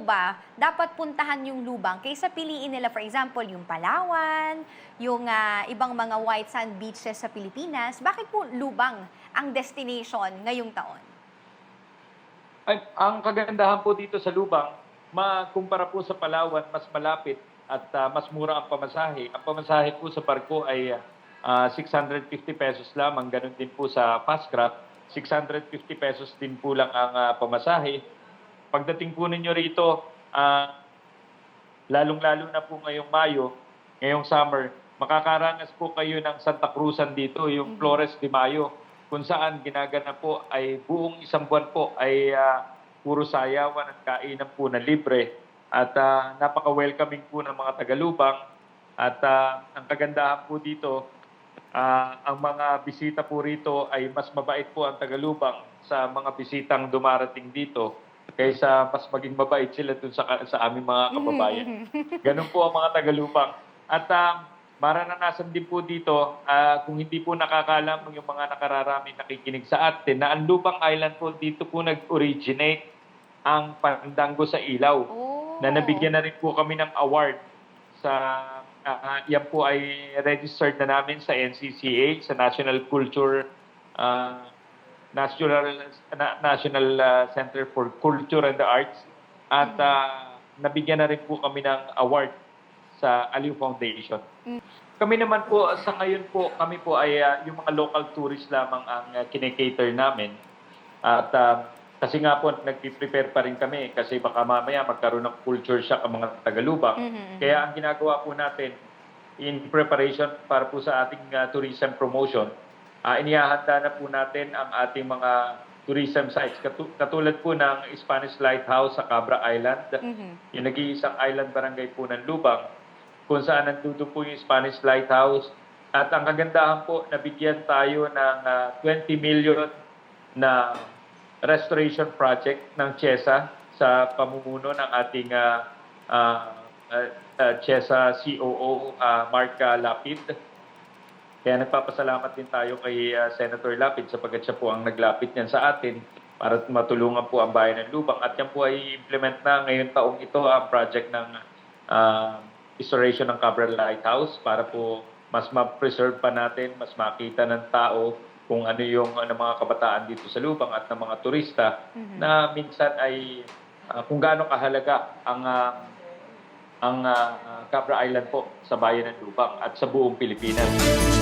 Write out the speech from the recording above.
ba dapat puntahan yung lubang kaysa piliin nila, for example, yung Palawan, yung ah, ibang mga white sand beaches sa Pilipinas? Bakit po lubang ang destination ngayong taon? Ay, ang kagandahan po dito sa Lubang, makumpara po sa Palawan, mas malapit at ah, mas mura ang pamasahe. Ang pamasahe po sa barko ay ah, 650 pesos lamang. Ganun din po sa Fastcraft. 650 pesos din po lang ang ah, pamasahe. Pagdating po ninyo rito, ah, lalong-lalo na po ngayong Mayo, ngayong summer, makakarangas po kayo ng Santa Cruzan dito, yung Flores de Mayo, kung saan ginaganap po ay buong isang buwan po ay ah, puro sayawan at kainan po na libre. At ah, napaka-welcoming po ng mga Tagalubang. At ah, ang kagandahan po dito, ah, ang mga bisita po rito ay mas mabait po ang Tagalubang sa mga bisitang dumarating dito kaysa mas maging mabait sila dun sa, sa aming mga kababayan. Ganun po ang mga Tagalupang. At um, maranasan din po dito, ah, kung hindi po nakakalam yung mga nakararami nakikinig sa atin, na ang Lubang Island po dito po nag-originate ang pandango sa ilaw. Oh. Na nabigyan na rin po kami ng award sa ah, yan po ay registered na namin sa NCCA, sa National Culture ah, National Na- National ah, Center for Culture and the Arts at ah, nabigyan na rin po kami ng award sa Aliw Foundation. Kami naman po sa ngayon po kami po ay ah, yung mga local tourists lamang ang uh, kinikater namin. At ah, kasi nga po nagpi-prepare pa rin kami kasi baka mamaya magkaroon ng culture shock ang mga Tagalubang. Mhm. Kaya ang ginagawa po natin in preparation para po sa ating ah, tourism promotion, uh, inihahanda na po natin ang ating mga tourism sites. Katu- katulad po ng Spanish Lighthouse sa Cabra Island, Mhm. yung nag-iisang island barangay po ng Lubang, kung saan nandito po yung Spanish Lighthouse. At ang kagandahan po, nabigyan tayo ng ah, 20 million na restoration project ng CHESA sa pamumuno ng ating ah, ah, ah, ah, CHESA COO ah, Mark Lapid. Kaya nagpapasalamat din tayo kay ah, Senator Lapid sapagkat siya po ang naglapit niyan sa atin para matulungan po ang bayan ng Lubang. At yan po ay implement na ngayon taong ito ang project ng ah, restoration ng Cabral Lighthouse para po mas ma-preserve pa natin, mas makita ng tao kung ano yung ano, mga kabataan dito sa Lubang at ng mga turista na minsan ay ah, kung gaano kahalaga ang ah, ang ah, Cabra Island po sa bayan ng Lubang at sa buong Pilipinas.